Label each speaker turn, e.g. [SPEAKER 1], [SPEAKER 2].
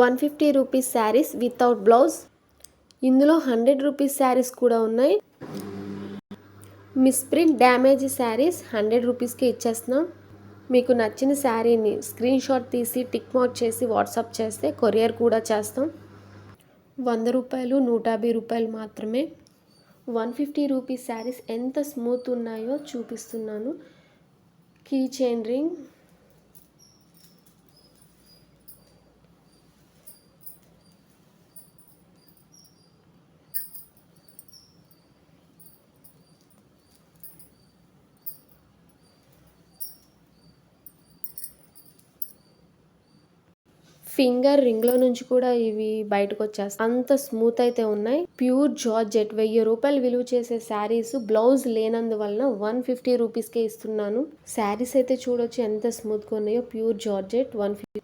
[SPEAKER 1] One fifty rupees saris without blouse. ఇందులో hundred rupees saris కూడా ఉన్నాయి. మిస్ప్రింట్ డ్యామేజ్ శారీస్ హండ్రెడ్ రూపీస్కి ఇచ్చేస్తున్నాం. మీకు నచ్చిన శారీని స్క్రీన్ షాట్ తీసి టిక్ మార్క్ చేసి వాట్సాప్ చేస్తే కొరియర్ కూడా చేస్తాం. వంద రూపాయలు నూట యాభై రూపాయలు మాత్రమే. వన్ ఫిఫ్టీ రూపీస్ శారీస్ ఎంత స్మూత్ ఉన్నాయో చూపిస్తున్నాను. కీ చైన్ రింగ్ ఫింగర్ రింగ్లో నుంచి కూడా ఇవి బయటకు వచ్చేస్తాయి. అంత స్మూత్ అయితే ఉన్నాయి. ప్యూర్ జార్జెట్ వెయ్యి రూపాయలు విలువ చేసే శారీస్ బ్లౌజ్ లేనందువలన వన్ ఫిఫ్టీ రూపీస్కే ఇస్తున్నాను. శారీస్ అయితే చూడొచ్చు ఎంత స్మూత్గా ఉన్నాయో. Pure georgette one fifty